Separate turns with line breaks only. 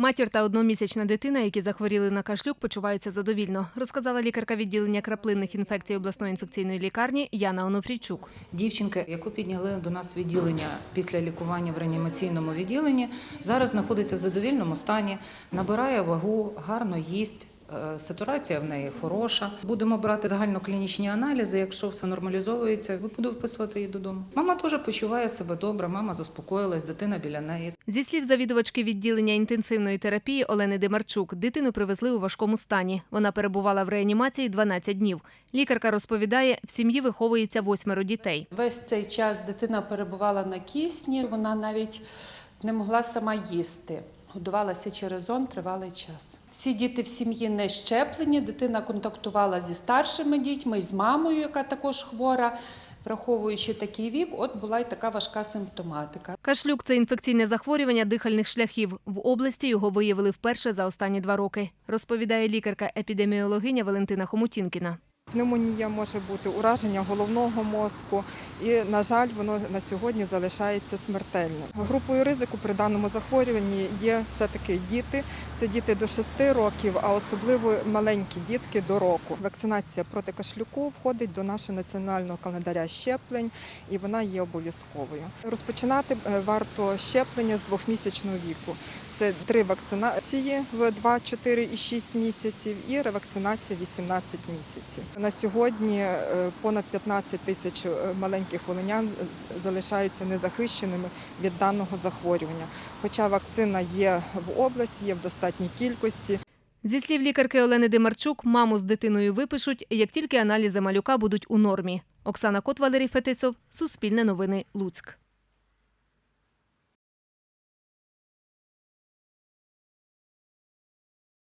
Матір та одномісячна дитина, які захворіли на кашлюк, почуваються задовільно, розказала лікарка відділення краплинних інфекцій обласної інфекційної лікарні Яна Онуфрійчук.
Дівчинка, яку підняли до нас відділення після лікування в реанімаційному відділенні, зараз знаходиться в задовільному стані, набирає вагу, гарно їсть. Е, Сатурація в неї хороша. Будемо брати загальноклінічні аналізи. Якщо все нормалізовується, ви буду вписувати її додому. Мама теж почуває себе добре. Мама заспокоїлась, дитина біля неї.
Зі слів завідувачки відділення інтенсивної терапії Олени Демарчук, дитину привезли у важкому стані. Вона перебувала в реанімації 12 днів. Лікарка розповідає, в сім'ї виховується восьмеро дітей.
Весь цей час дитина перебувала на кисні, вона навіть не могла сама їсти. Годувалася через зон тривалий час. Всі діти в сім'ї не щеплені. Дитина контактувала зі старшими дітьми, з мамою, яка також хвора. Враховуючи такий вік, от була й така важка симптоматика.
Кашлюк це інфекційне захворювання дихальних шляхів. В області його виявили вперше за останні два роки, розповідає лікарка-епідеміологиня Валентина Хомутінкіна.
Пневмонія може бути ураження головного мозку, і, на жаль, воно на сьогодні залишається смертельним. Групою ризику при даному захворюванні є все-таки діти. Це діти до 6 років, а особливо маленькі дітки до року. Вакцинація проти кашлюку входить до нашого національного календаря щеплень, і вона є обов'язковою. Розпочинати е, варто щеплення з двохмісячного віку. Це три вакцинації в 2, 4 і 6 місяців і ревакцинація 18 місяців. На сьогодні е, понад 15 тисяч е, маленьких волинян е, залишаються незахищеними від даного захворювання. Хоча вакцина є в області, є в достатній кількості.
Зі слів лікарки Олени Демарчук, маму з дитиною випишуть, як тільки аналізи малюка будуть у нормі. Оксана Кот, Валерій Фетисов, Суспільне новини, Луцьк.